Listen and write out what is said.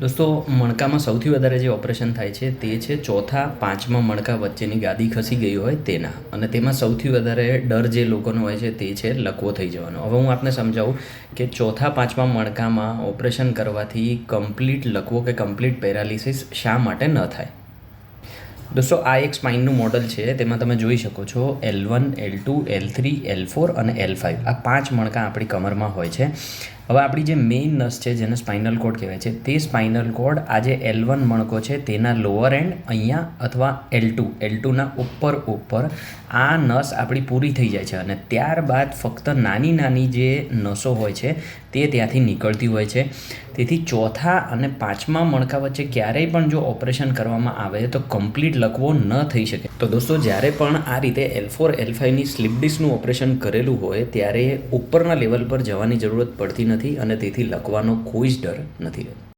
દોસ્તો, મણકામાં સૌથી વધારે જે ઓપરેશન થાય છે તે છે ચોથા, પાંચમા મણકા વચ્ચેની ગાદી ખસી ગઈ હોય તેના. અને તેમાં સૌથી વધારે ડર જે લોકોનો હોય છે તે છે લકવો થઈ જવાનો. હવે હું આપને સમજાવું કે ચોથા, પાંચમા મણકામાં ઓપરેશન કરવાથી કમ્પ્લીટ લકવો કે કમ્પ્લીટ પેરાલિસિસ શા માટે ન થાય? દોસ્તો, આ એક સ્પાઇનનું મોડલ છે. તેમાં તમે જોઈ શકો છો L one, L two, L three, L four અને એલ ફાઇવ. આ પાંચ મણકા આપણી કમરમાં હોય છે. હવે આપણી જે મેઇન નસ છે, જેને સ્પાઇનલ કોડ કહેવાય છે, તે સ્પાઇનલ કોડ આ જે એલ વન મણકો છે, તેના લોઅર એન્ડ અહીંયા અથવા એલ ટુ એલ ટુના ઉપર ઉપર આ નસ આપણી પૂરી થઈ જાય છે અને ત્યારબાદ ફક્ત નાની નાની જે નસો હોય છે, તે ત્યાંથી નીકળતી હોય છે. તેથી ચોથા અને પાંચમા મણકા વચ્ચે ક્યારેય પણ જો ઓપરેશન કરવામાં આવે તો કમ્પ્લીટ લકવો ન થઈ શકે. તો દોસ્તો, જ્યારે પણ આ રીતે એલ ફોર એલ ફાઇવની સ્લીપ ડિસ્કનું ઓપરેશન કરેલું હોય, ત્યારે ઉપરના લેવલ પર જવાની જરૂરત પડતી નથી અને તેથી લખવાનો કોઈ જ ડર નથી રહેતો.